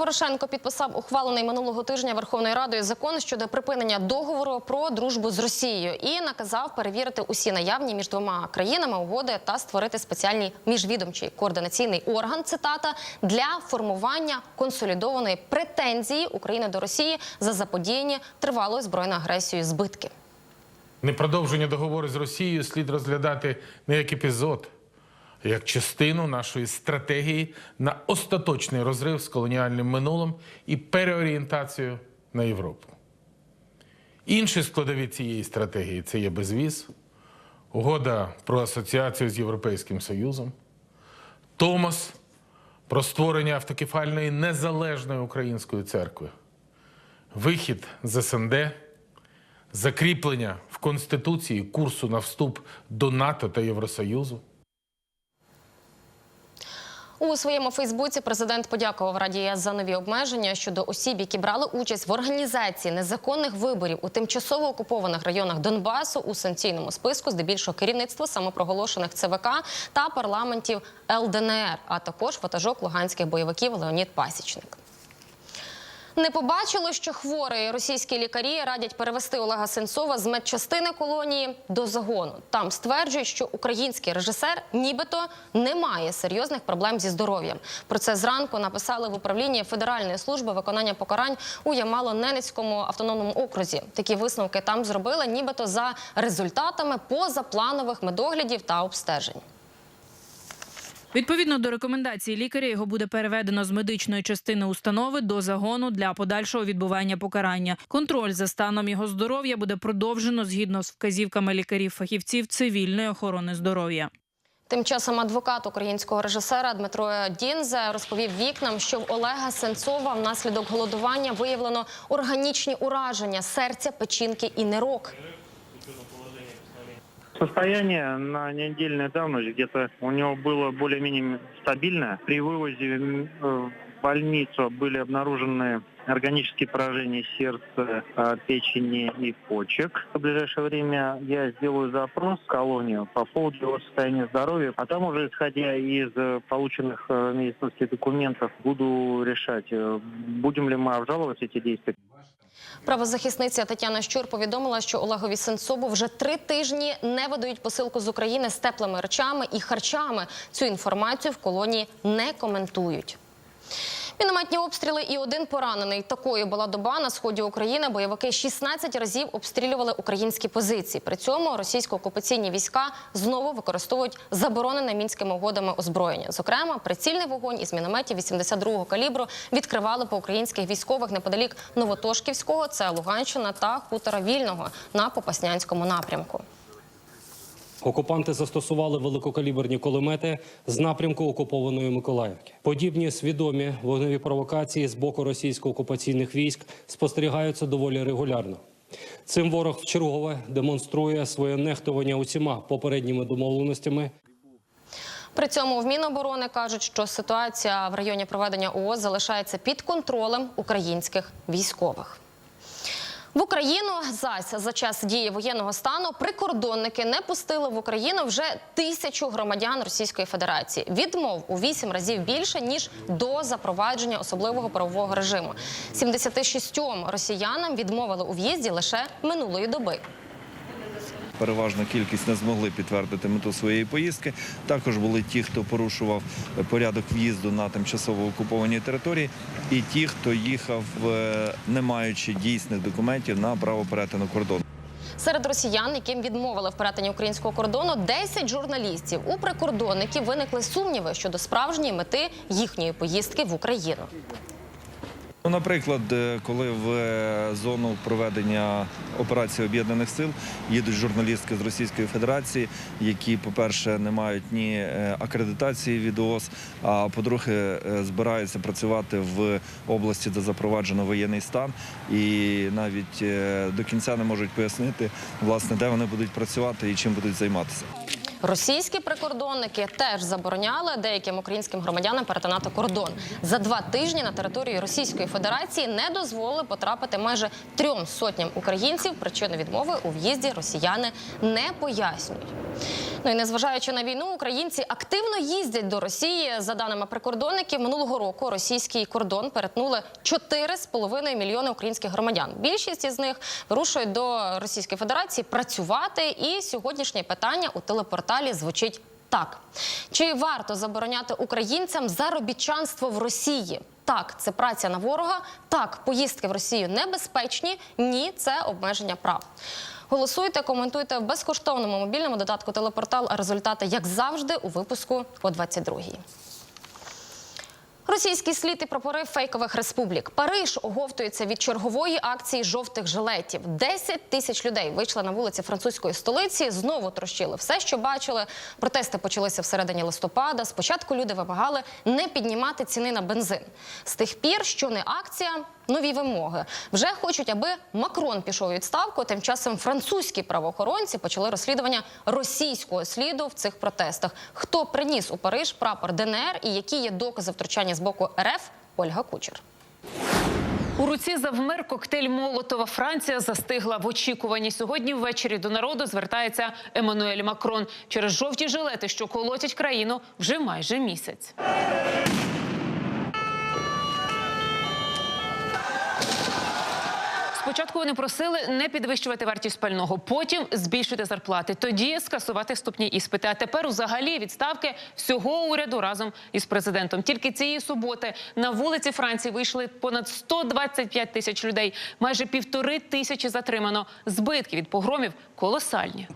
Порошенко підписав ухвалений минулого тижня Верховною Радою закон щодо припинення договору про дружбу з Росією і наказав перевірити усі наявні між двома країнами угоди та створити спеціальний міжвідомчий координаційний орган. Цитата для формування консолідованої претензії України до Росії за заподіяні тривалою збройною агресією збитки. Непродовження договору з Росією слід розглядати не як епізод, як частину нашої стратегії на остаточний розрив з колоніальним минулим і переорієнтацію на Європу. Інші складові цієї стратегії це є безвіз, угода про асоціацію з Європейським Союзом, Томос про створення автокефальної незалежної української церкви, вихід з СНД закріплення в Конституції курсу на вступ до НАТО та Євросоюзу. У своєму Фейсбуці президент подякував Раді за нові обмеження щодо осіб, які брали участь в організації незаконних виборів у тимчасово окупованих районах Донбасу у санкційному списку, здебільшого керівництва самопроголошених ЦВК та парламентів ЛДНР, а також ватажок луганських бойовиків Леонід Пасічник. Не побачили, що хворі російські лікарі радять перевести Олега Сенцова з медчастини колонії до загону. Там стверджують, що український режисер нібито не має серйозних проблем зі здоров'ям. Про це зранку написали в управлінні Федеральної служби виконання покарань у Ямало-Ненецькому автономному окрузі. Такі висновки там зробили, нібито за результатами позапланових медоглядів та обстежень. Відповідно до рекомендацій лікаря, його буде переведено з медичної частини установи до загону для подальшого відбування покарання. Контроль за станом його здоров'я буде продовжено згідно з вказівками лікарів-фахівців цивільної охорони здоров'я. Тим часом адвокат українського режисера Дмитро Дінзе розповів вікнам, що в Олега Сенцова внаслідок голодування виявлено органічні ураження серця, печінки і нирок. Состояние на недельной давности где-то у него было более-менее стабильное. При вывозе э, в больницу были обнаружены органические поражения сердца, э, печени и почек. В ближайшее время я сделаю запрос в колонию по поводу его состояния здоровья, а там уже, исходя из э, полученных э, медицинских документов, буду решать, будем ли мы обжаловать эти действия. Правозахисниця Тетяна Щур повідомила, що Олегові Сенцову вже три тижні не видають посилку з України з теплими речами і харчами. Цю інформацію в колонії не коментують. Мінометні обстріли і один поранений. Такою була доба на сході України. Бойовики 16 разів обстрілювали українські позиції. При цьому російсько-окупаційні війська знову використовують заборонене мінськими угодами озброєння. Зокрема, прицільний вогонь із мінометів 82-го калібру відкривали по українських військових неподалік Новотошківського, це Луганщина та хутора Вільного на Попаснянському напрямку. Окупанти застосували великокаліберні кулемети з напрямку окупованої Миколаївки. Подібні свідомі вогневі провокації з боку російсько-окупаційних військ спостерігаються доволі регулярно. Цим ворог вчергове демонструє своє нехтування усіма попередніми домовленостями При цьому в Міноборони кажуть, що ситуація в районі проведення ООС залишається під контролем українських військових. В Україну зась за час дії воєнного стану прикордонники не пустили в Україну вже тисячу громадян Російської Федерації. Відмов у вісім разів більше ніж до запровадження особливого правового режиму. 76 росіянам відмовили у в'їзді лише минулої доби. Переважна кількість не змогли підтвердити мету своєї поїздки. Також були ті, хто порушував порядок в'їзду на тимчасово окуповані території, і ті, хто їхав, е, не маючи дійсних документів на право перетину кордону. Серед росіян, яким відмовили в перетині українського кордону, 10 журналістів. У прикордонників виникли сумніви щодо справжньої мети їхньої поїздки в Україну. Ну, наприклад, е, коли в е, зону проведення операції об'єднаних сил їдуть журналістки з Російської Федерації, які, по-перше, не мають ні е, акредитації від ООС, а по-друге, збираються працювати в області, де запроваджено воєнний стан, і навіть до кінця не можуть пояснити, власне, де вони будуть працювати і чим будуть займатися. Російські прикордонники теж забороняли деяким українським громадянам перетинати кордон. За два тижні на території Російської Федерації не дозволили потрапити майже трьом сотням українців. Причини відмови у в'їзді росіяни не пояснюють. Ну і незважаючи на війну, українці активно їздять до Росії. За даними прикордонників, минулого року російський кордон перетнули 4,5 мільйони українських громадян. Більшість із них вирушують до Російської Федерації працювати. І сьогоднішнє питання у телепорталі звучить так: чи варто забороняти українцям заробітчанство в Росії? Так, це праця на ворога. Так, поїздки в Росію небезпечні. Ні, це обмеження прав. Голосуйте, коментуйте в безкоштовному мобільному додатку телепортал. А результати, як завжди, у випуску о 22-й. Російський слід і прапори фейкових республік. Париж оговтується від чергової акції жовтих жилетів. 10 тисяч людей вийшли на вулиці французької столиці. Знову трощили все, що бачили. Протести почалися всередині листопада. Спочатку люди вимагали не піднімати ціни на бензин. З тих пір, що не акція, нові вимоги. Вже хочуть, аби Макрон пішов у відставку. Тим часом французькі правоохоронці почали розслідування російського сліду в цих протестах. Хто приніс у Париж прапор ДНР і які є докази втручання з боку РФ? Ольга Кучер. У руці завмер коктейль Молотова. Франція застигла в очікуванні. Сьогодні ввечері до народу звертається Еммануель Макрон через жовті жилети, що колотять країну вже майже місяць. Спочатку вони просили не підвищувати вартість пального, потім збільшити зарплати, тоді скасувати вступні іспити. А тепер взагалі відставки всього уряду разом із президентом. Тільки цієї суботи на вулиці Франції вийшли понад 125 тисяч людей. Майже півтори тисячі затримано. Збитки від погромів колосальні.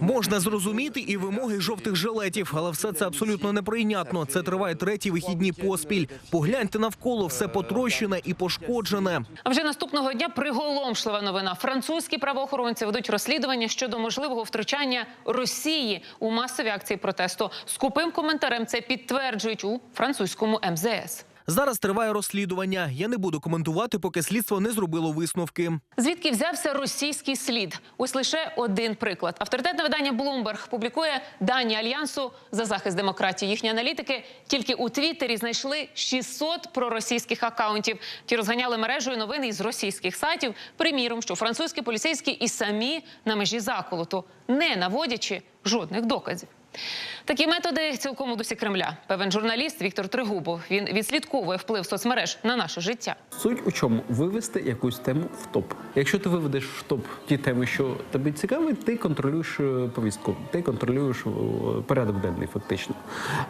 Можна зрозуміти і вимоги жовтих жилетів, але все це абсолютно неприйнятно. Це триває треті вихідні поспіль. Погляньте навколо, все потрощене і пошкоджене. А вже наступного дня приголомшлива новина. Французькі правоохоронці ведуть розслідування щодо можливого втручання Росії у масові акції протесту. Скупим коментарем це підтверджують у французькому МЗС. Зараз триває розслідування. Я не буду коментувати, поки слідство не зробило висновки. Звідки взявся російський слід? Ось лише один приклад. Авторитетне видання Bloomberg публікує дані альянсу за захист демократії. Їхні аналітики тільки у Твіттері знайшли 600 проросійських акаунтів. Ті розганяли мережею новини із російських сайтів. Приміром, що французькі поліцейські і самі на межі заколоту, не наводячи жодних доказів. Такі методи цілком у дусі Кремля. Певен журналіст Віктор Тригубов. Він відслідковує вплив соцмереж на наше життя. Суть у чому вивести якусь тему в топ. Якщо ти виведеш в топ ті теми, що тобі цікаві, ти контролюєш е, повістку, ти контролюєш е, порядок денний, фактично.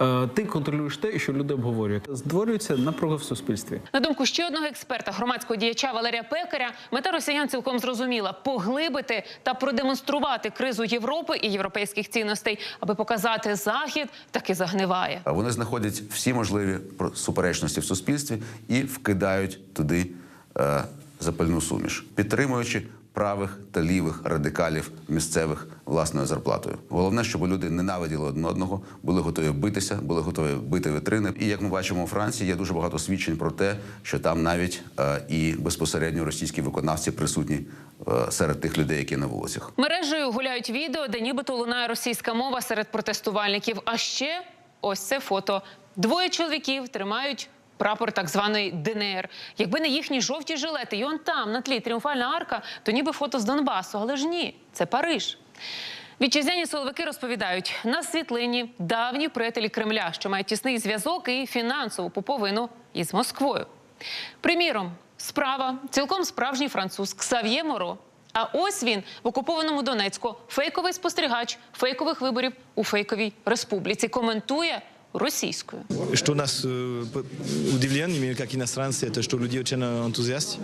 Е, Ти контролюєш те, що люди обговорюють. Створюється напруга в суспільстві. На думку ще одного експерта, громадського діяча Валерія Пекаря, мета росіян цілком зрозуміла поглибити та продемонструвати кризу Європи і європейських цінностей, аби показати захід таки загниває. Вони знаходять всі можливі суперечності в суспільстві і вкидають туди е, запальну суміш, підтримуючи правих та лівих радикалів місцевих власною зарплатою. Головне, щоб люди ненавиділи один одного, були готові битися, були готові бити вітрини. І як ми бачимо у Франції, є дуже багато свідчень про те, що там навіть е, і безпосередньо російські виконавці присутні е, серед тих людей, які на вулицях. Мережею гуляють відео, де нібито лунає російська мова серед протестувальників. А ще ось це фото. Двоє чоловіків тримають. Прапор так званої ДНР. Якби не їхні жовті жилети, і он там на тлі тріумфальна арка, то ніби фото з Донбасу. Але ж ні, це Париж. Вітчизняні силовики розповідають на світлині давні приятелі Кремля, що мають тісний зв'язок і фінансову пуповину із Москвою. Приміром, справа цілком справжній француз Ксав'є Моро. А ось він в окупованому Донецьку фейковий спостерігач фейкових виборів у фейковій республіці. Коментує російською. Что нас э, п- удивляет, именно как иностранцы, это что люди очень энтузиасты,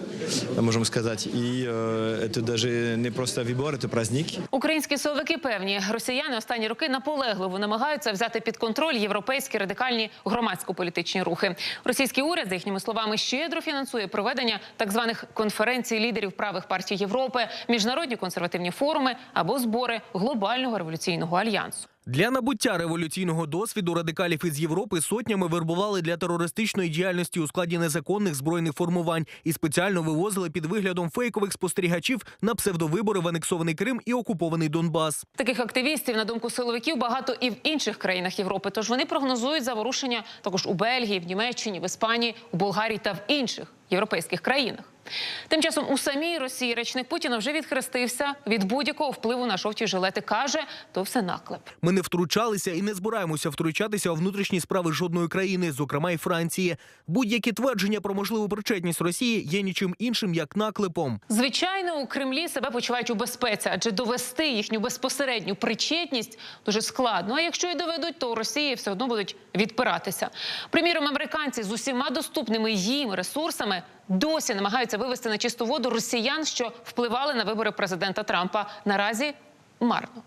можем сказать. И э, это даже не просто выбор, это праздник. Українські силовики певні, росіяни останні роки наполегливо намагаються взяти під контроль європейські радикальні громадсько-політичні рухи. Російський уряд, за їхніми словами, щедро фінансує проведення так званих конференцій лідерів правих партій Європи, міжнародні консервативні форуми або збори глобального революційного альянсу. Для набуття революційного досвіду радикалів із Європи сотнями вербували для терористичної діяльності у складі незаконних збройних формувань і спеціально вивозили під виглядом фейкових спостерігачів на псевдовибори в анексований Крим і окупований Донбас. Таких активістів, на думку силовиків, багато і в інших країнах Європи. Тож вони прогнозують заворушення також у Бельгії, в Німеччині, в Іспанії, у Болгарії та в інших європейських країнах. Тим часом у самій Росії речник Путіна вже відхрестився від будь-якого впливу на жовті жилети. каже, то все наклеп. Ми не втручалися і не збираємося втручатися у внутрішні справи жодної країни, зокрема й Франції. Будь-які твердження про можливу причетність Росії є нічим іншим як наклепом. Звичайно, у Кремлі себе почувають у безпеці, адже довести їхню безпосередню причетність дуже складно. А якщо і доведуть, то у Росії все одно будуть відпиратися. Приміром, американці з усіма доступними їм ресурсами досі намагаються вивести на чисту воду росіян, що впливали на вибори президента Трампа. Наразі марно.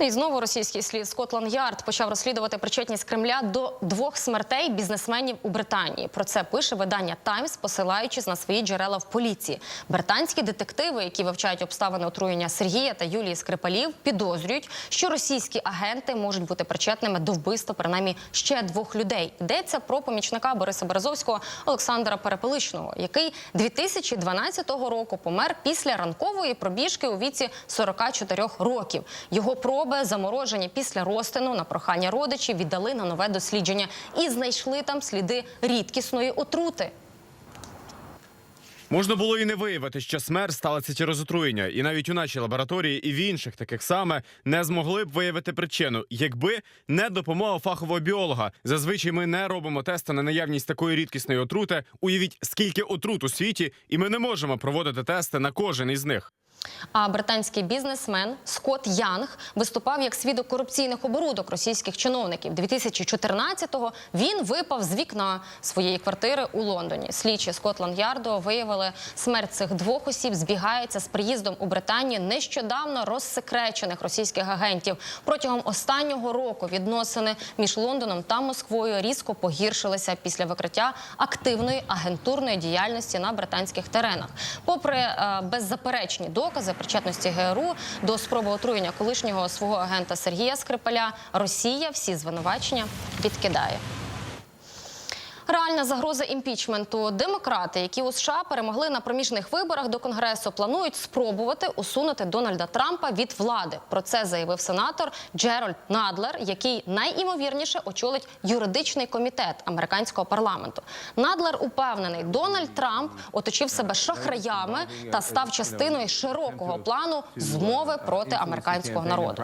І знову російський слід Скотланд Ярд почав розслідувати причетність Кремля до двох смертей бізнесменів у Британії. Про це пише видання Таймс, посилаючись на свої джерела в поліції. Британські детективи, які вивчають обставини отруєння Сергія та Юлії Скрипалів, підозрюють, що російські агенти можуть бути причетними до вбивства принаймні ще двох людей. Йдеться про помічника Бориса Березовського Олександра Перепеличного, який 2012 року помер після ранкової пробіжки у віці 44 років. Його проби заморожені після розтину на прохання родичів віддали на нове дослідження і знайшли там сліди рідкісної отрути. Можна було і не виявити, що смерть сталася через отруєння, і навіть у нашій лабораторії і в інших таких саме не змогли б виявити причину, якби не допомога фахового біолога. Зазвичай ми не робимо тести на наявність такої рідкісної отрути. Уявіть, скільки отрут у світі, і ми не можемо проводити тести на кожен із них. А британський бізнесмен Скотт Янг виступав як свідок корупційних оборудок російських чиновників. 2014-го він випав з вікна своєї квартири у Лондоні. Слідчі Скотланд Ярду виявили, смерть цих двох осіб збігається з приїздом у Британію нещодавно розсекречених російських агентів. Протягом останнього року відносини між Лондоном та Москвою різко погіршилися після викриття активної агентурної діяльності на британських теренах. Попри е, беззаперечні докази причетності ГРУ до спроби отруєння колишнього свого агента Сергія Скрипаля, Росія всі звинувачення відкидає. Реальна загроза імпічменту. Демократи, які у США перемогли на проміжних виборах до конгресу, планують спробувати усунути Дональда Трампа від влади. Про це заявив сенатор Джеральд Надлер, який найімовірніше очолить юридичний комітет американського парламенту. Надлер упевнений, Дональд Трамп оточив себе шахраями та став частиною широкого плану змови проти американського народу.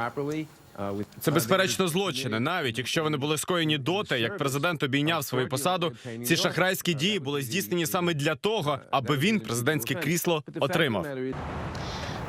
Це безперечно злочини, навіть якщо вони були скоєні доти, як президент обійняв свою посаду. Ці шахрайські дії були здійснені саме для того, аби він президентське крісло отримав.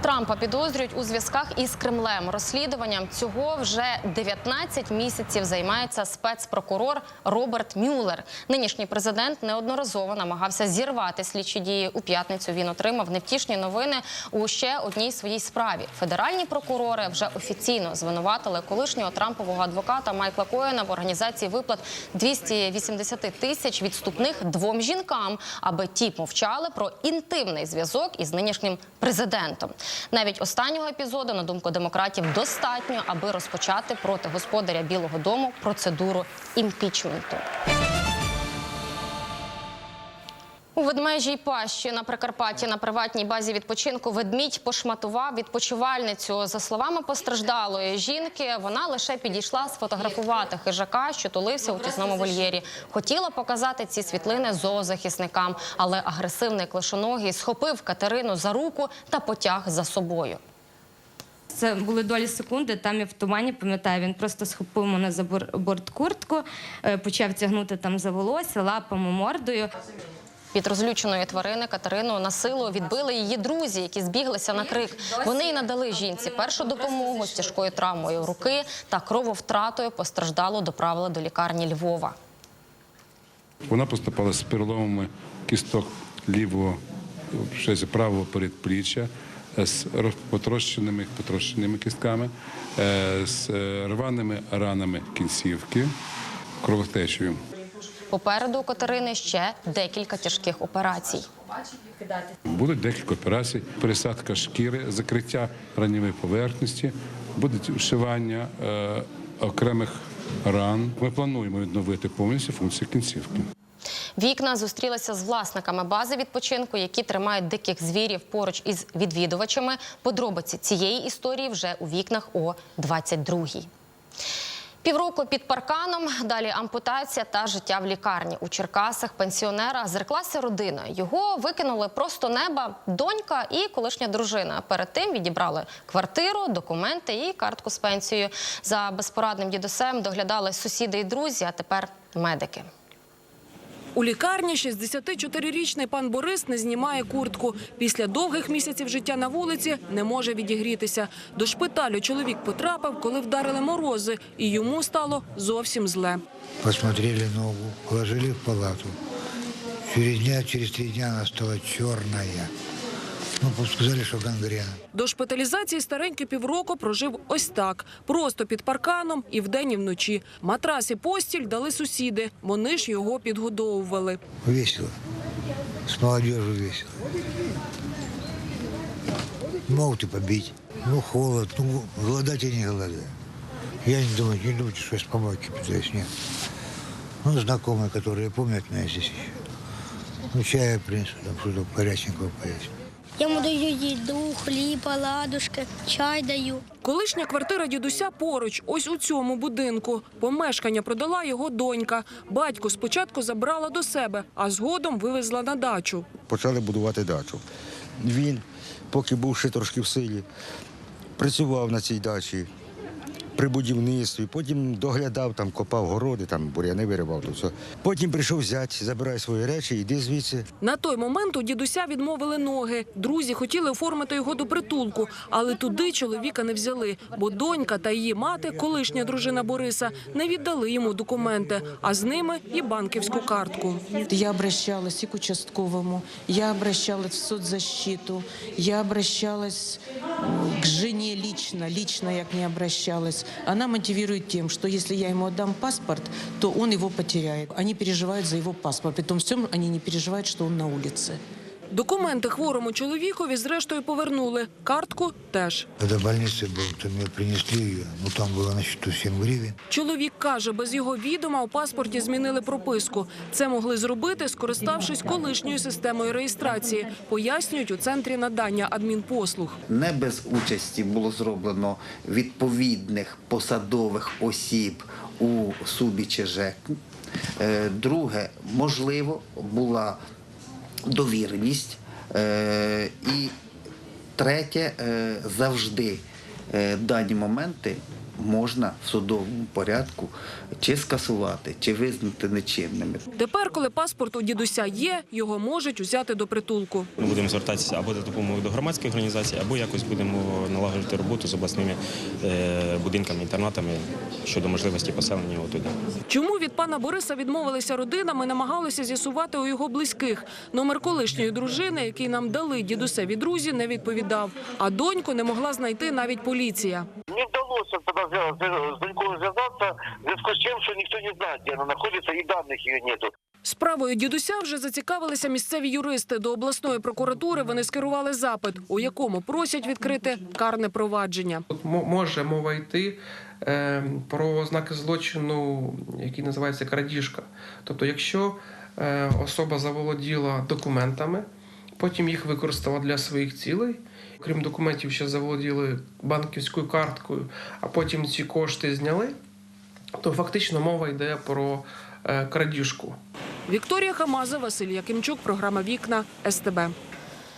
Трампа підозрюють у зв'язках із Кремлем. Розслідуванням цього вже 19 місяців займається спецпрокурор Роберт Мюллер. Нинішній президент неодноразово намагався зірвати слідчі дії. У п'ятницю він отримав невтішні новини у ще одній своїй справі. Федеральні прокурори вже офіційно звинуватили колишнього трампового адвоката Майкла Коена в організації виплат 280 тисяч відступних двом жінкам, аби ті мовчали про інтимний зв'язок із нинішнім президентом. Навіть останнього епізоду, на думку демократів, достатньо, аби розпочати проти господаря Білого Дому процедуру імпічменту. У ведмежій пащі на Прикарпатті на приватній базі відпочинку ведмідь пошматував відпочивальницю. За словами постраждалої жінки, вона лише підійшла сфотографувати хижака, що тулився у тісному вольєрі. Хотіла показати ці світлини зоозахисникам, але агресивний клишоногий схопив Катерину за руку та потяг за собою. Це були долі секунди. Там я в тумані пам'ятаю. Він просто схопив мене за борт куртку, е, почав тягнути там за волосся, лапами, мордою. Від розлюченої тварини Катерину на силу відбили її друзі, які збіглися на крик. Вони й надали жінці першу допомогу з тяжкою травмою руки та крововтратою постраждало доправили до лікарні Львова. Вона поступала з переломами кісток лівого, правого передпліччя, е, з потрощеними, потрощеними кістками, е, з е, рваними ранами кінцівки, кровотечею. Попереду у Катерини ще декілька тяжких операцій. Будуть декілька операцій, пересадка шкіри, закриття ранньої поверхності, буде вшивання е, окремих ран. Ми плануємо відновити повністю функцію кінцівки. Вікна зустрілися з власниками бази відпочинку, які тримають диких звірів поруч із відвідувачами. Подробиці цієї історії вже у вікнах о 22-й. Півроку під парканом, далі ампутація та життя в лікарні. У Черкасах пенсіонера зреклася родина. Його викинули просто неба донька і колишня дружина. Перед тим відібрали квартиру, документи і картку з пенсією. За безпорадним дідусем доглядали сусіди і друзі, а тепер медики. У лікарні 64-річний пан Борис не знімає куртку. Після довгих місяців життя на вулиці не може відігрітися. До шпиталю чоловік потрапив, коли вдарили морози, і йому стало зовсім зле. Посмотрели ногу, положили в палату. Через дня, через три дня вона стала черная. Ну, сказали, что гангрена. До шпиталізації старенький півроку прожив ось так. Просто під парканом і вдень, і вночі. Матрас і постіль дали сусіди. Вони ж його підгодовували. Весело. С молодежью весело. Могут и побить. Ну, холод, ну, голодать я не голодаю. Я не думаю, не что я с помойки питаюсь, нет. Ну, знакомые, которые помнят меня здесь еще. Ну, чая принесу, там что-то горяченького поесть. Я йому даю їду, хліб, оладушки, чай даю. Колишня квартира дідуся поруч, ось у цьому будинку. Помешкання продала його донька. Батько спочатку забрала до себе, а згодом вивезла на дачу. почали будувати дачу. Він, поки був ще трошки в силі, працював на цій дачі при будівництві, потім доглядав, там, копав городи, там буряни виривав. То все. Потім прийшов зять, забирай свої речі, йди звідси. На той момент у дідуся відмовили ноги. Друзі хотіли оформити його до притулку, але туди чоловіка не взяли, бо донька та її мати, колишня дружина Бориса, не віддали йому документи, а з ними і банківську картку. Я обращалась и к участковому, я обращалась в соцзащиту, я обращалась к жене лично, лично я к ней Она мотивирует тем, что если я ему отдам паспорт, то он его потеряет. Они переживают за его паспорт, при том всем они не переживают, что он на улице. Документи хворому чоловікові зрештою повернули. Картку теж. Когда в больнице был, то мне принесли ее. Ну, там было на счету 7 гривен. Чоловік каже, без його відома у паспорті змінили прописку. Це могли зробити, скориставшись колишньою системою реєстрації. Пояснюють у центрі надання адмінпослуг. Не без участі було зроблено відповідних посадових осіб у СУБІ чи Е, Друге, можливо, була довіреність. Е, І третє, е, завжди е, дані моменти можна в судовому порядку чи скасувати, чи визнати нечинними. Тепер, коли паспорт у дідуся є, його можуть узяти до притулку. Ми будемо звертатися або за допомогою до громадських організацій, або якось будемо налагоджувати роботу з обласними е, будинками, інтернатами щодо можливості поселення його туди. Чому від пана Бориса відмовилися родина, ми намагалися з'ясувати у його близьких. Номер колишньої дружини, який нам дали дідусеві друзі, не відповідав. А доньку не могла знайти навіть поліція. Не вдалося тоді з донькою зв'язатися, в зв'язку з тим, що ніхто не знає, де вона знаходиться, і даних її нету. Справою дідуся вже зацікавилися місцеві юристи. До обласної прокуратури вони скерували запит, у якому просять відкрити карне провадження. Тут може мова йти е, про ознаки злочину, який називається крадіжка. Тобто, якщо е, особа заволоділа документами, потім їх використала для своїх цілей, крім документів, ще заволоділи банківською карткою, а потім ці кошти зняли, то фактично мова йде про е, крадіжку. Вікторія Хамаза, Василь Якимчук, програма Вікна СТБ.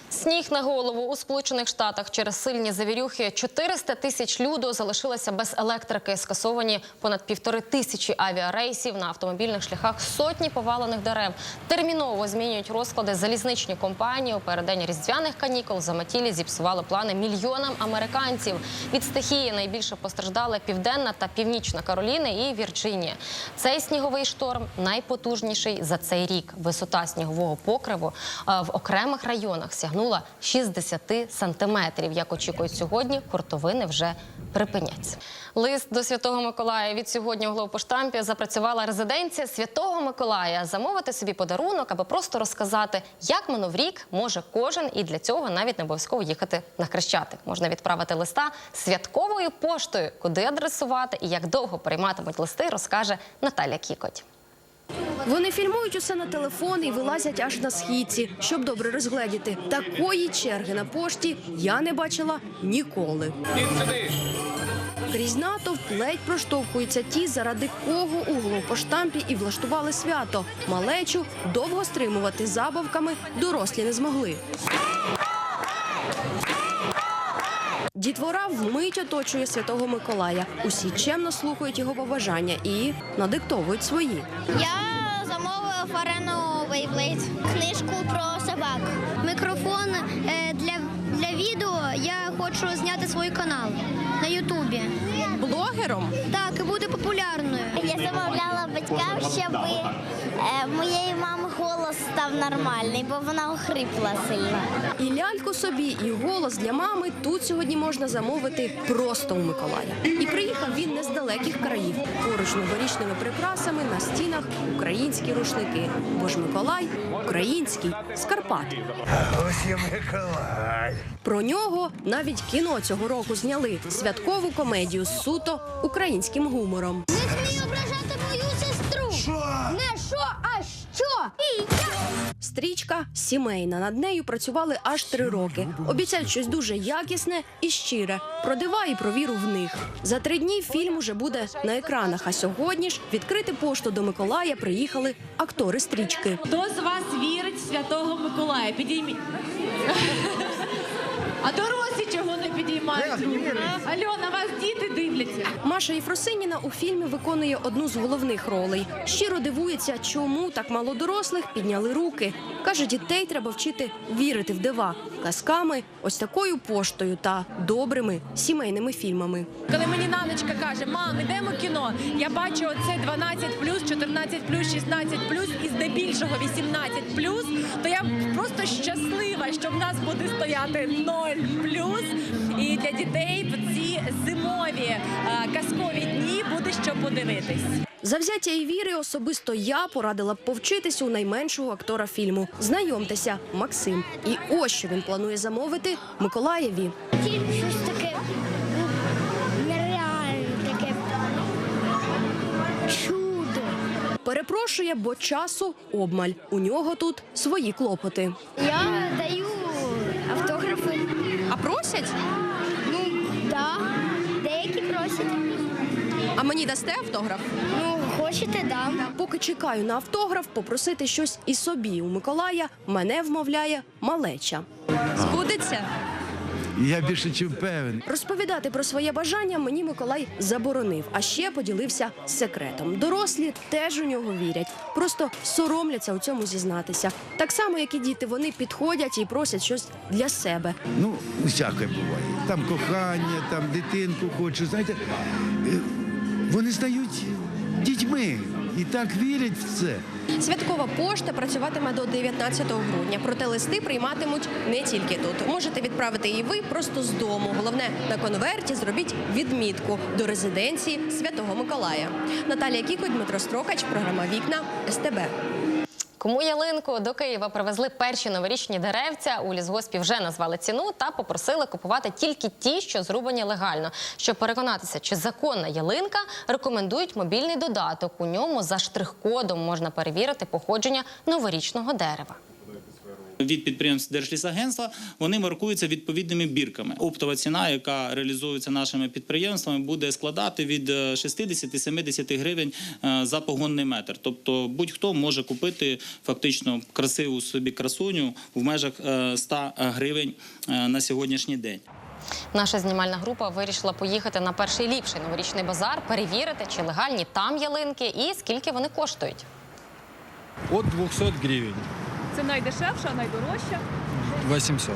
Сніг на голову у Сполучених Штатах через сильні завірюхи 400 тисяч люду залишилися без електрики. Скасовані понад півтори тисячі авіарейсів на автомобільних шляхах. Сотні повалених дерев терміново змінюють розклади залізничні компанії. У переддень різдвяних канікул заметілі зіпсували плани мільйонам американців. Від стихії найбільше постраждали Південна та Північна Кароліна і Вірджинія. Цей сніговий шторм найпотужніший за цей рік. Висота снігового покриву е, в окремих районах сягнула сягнула 60 сантиметрів. Як очікують сьогодні, хуртовини вже припиняться. Лист до Святого Миколая від сьогодні у главпоштампі запрацювала резиденція Святого Миколая. Замовити собі подарунок, аби просто розказати, як минув рік може кожен, і для цього навіть не обов'язково їхати на хрещатик. Можна відправити листа святковою поштою, куди адресувати і як довго прийматимуть листи, розкаже Наталя Кікоть. Вони фільмують усе на телефон і вилазять аж на східці, щоб добре розгледіти. Такої черги на пошті я не бачила ніколи. Крізь натовп ледь проштовхуються ті, заради кого у главпоштампі і влаштували свято. Малечу довго стримувати забавками дорослі не змогли. Дітвора вмить оточує святого Миколая. Усі чемно слухають його побажання і надиктовують свої. Я замовила фарену Beyblade, книжку про собак. Мікрофон е, для, для відео. Я хочу зняти свій канал на Ютубі. Блогером? Так, і бути популярною. Я замовляла батькам, щоб моєї мами голос став нормальний, бо вона охрипла сильно. І ляльку собі, і голос для мами тут сьогодні можна замовити просто у Миколая. І приїхав він не з далеких країв. Поруч новорічними прикрасами на стінах українські рушники. Бо ж Миколай український з Карпат. Ось я Миколай. Про нього навіть кіно цього року зняли святкову комедію з суто українським гумором. Не смій ображати? Не що, а що? І я! Стрічка сімейна. Над нею працювали аж три роки. Обіцяють щось дуже якісне і щире. Про дива і про віру в них. За три дні фільм уже буде на екранах. А сьогодні ж відкрити пошту до Миколая приїхали актори стрічки. Хто з вас вірить в Святого Миколая? Підійміть. А дорослі чого не підіймають? Альона, вас діти дивляться. Маша Єфросиніна у фільмі виконує одну з головних ролей. Щиро дивується, чому так мало дорослих підняли руки. Каже, дітей треба вчити вірити в дива казками, ось такою поштою та добрими сімейними фільмами. Коли мені Наночка каже, мам, ідемо кіно. Я бачу оце 12 14 16 і здебільшого 18 то я просто щаслива, що в нас буде стояти 0 І для дітей в ці зимові е, казкові дні буде що подивитись. Завзяття і віри особисто я порадила б повчитися у найменшого актора фільму. Знайомтеся, Максим. І ось що він планує замовити Миколаєві. Щось таке ну, нереальне, таке чудо. Перепрошує, бо часу обмаль. У нього тут свої клопоти. Я даю автографи. А просять? Так. Деякі просять. А мені дасте автограф? Ну, хочете, дам. Поки чекаю на автограф, попросити щось і собі у Миколая мене вмовляє малеча. Збудеться? Я більше чим певен. Розповідати про своє бажання мені Миколай заборонив, а ще поділився секретом. Дорослі теж у нього вірять, просто соромляться у цьому зізнатися. Так само, як і діти, вони підходять і просять щось для себе. Ну, всяке буває. Там кохання, там дитинку хочу. Знаєте, е, вони стають дітьми і так вірять в це. Святкова пошта працюватиме до 19 грудня. Проте листи прийматимуть не тільки тут. Можете відправити її ви просто з дому. Головне на конверті зробіть відмітку до резиденції Святого Миколая. Наталія Кіко, Дмитро Строкач, програма Вікна СТБ. Кому ялинку до Києва привезли перші новорічні деревця, у лісгоспі вже назвали ціну та попросили купувати тільки ті, що зрубані легально. Щоб переконатися, чи законна ялинка, рекомендують мобільний додаток. У ньому за штрих-кодом можна перевірити походження новорічного дерева. Від підприємств Держлісагентства вони маркуються відповідними бірками. Оптова ціна, яка реалізується нашими підприємствами, буде складати від е, 60-70 гривень е, за погонний метр. Тобто будь-хто може купити фактично красиву собі красуню в межах е, 100 гривень е, на сьогоднішній день. Наша знімальна група вирішила поїхати на перший ліпший новорічний базар, перевірити, чи легальні там ялинки і скільки вони коштують. От 200 гривень. Це найдешевша, найдорожча. 800.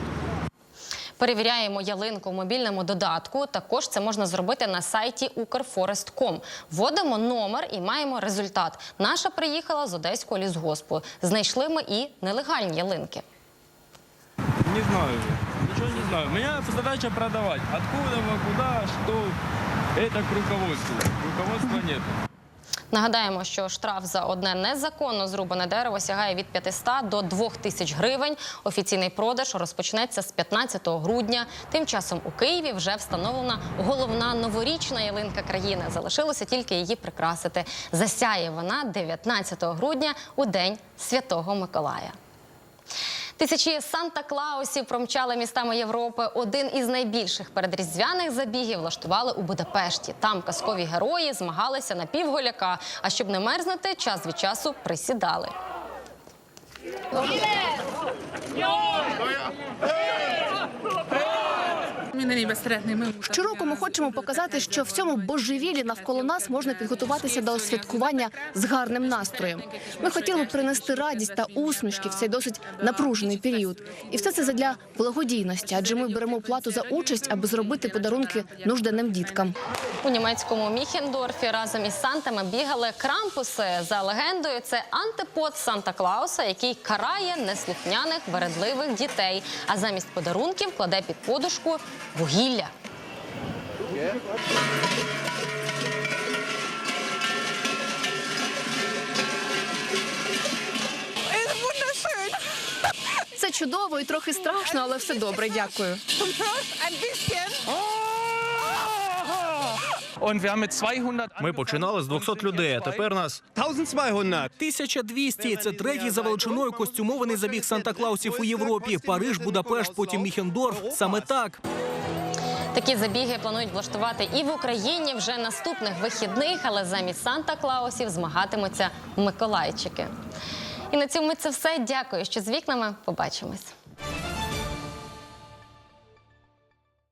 Перевіряємо ялинку в мобільному додатку. Також це можна зробити на сайті Укрфорест.ком. Вводимо номер і маємо результат. Наша приїхала з одеського лісгоспу. Знайшли ми і нелегальні ялинки. Не знаю. Ничего не знаю. У меня задача продавать. Откуда, вы, куда, что. Это к руководству. Руководства нет. Нагадаємо, що штраф за одне незаконно зрубане дерево сягає від 500 до 2000 гривень. Офіційний продаж розпочнеться з 15 грудня. Тим часом у Києві вже встановлена головна новорічна ялинка країни. Залишилося тільки її прикрасити. Засяє вона 19 грудня у день Святого Миколая. Тисячі Санта-Клаусів промчали містами Європи. Один із найбільших передріздвяних забігів влаштували у Будапешті. Там казкові герої змагалися на півголяка. А щоб не мерзнути, час від часу присідали. Щороку ми хочемо показати, що в цьому божевілі навколо нас можна підготуватися до святкування з гарним настроєм. Ми хотіли б принести радість та усмішки в цей досить напружений період. І все це задля благодійності, адже ми беремо плату за участь, аби зробити подарунки нужденним діткам. У німецькому Міхендорфі разом із Сантами бігали крампуси. За легендою, це антипод Санта-Клауса, який карає неслухняних вередливих дітей. А замість подарунків кладе під подушку вугілля. Це чудово і трохи страшно, але все добре. Дякую. Ми починали з 200 людей, а тепер нас 1200. Це третій за величиною костюмований забіг Санта-Клаусів у Європі. Париж, Будапешт, потім Міхендорф. Саме так. Такі забіги планують влаштувати і в Україні вже наступних вихідних, але замість Санта-Клаусів змагатимуться Миколайчики. І на цьому це все. Дякую, що з вікнами. Побачимось.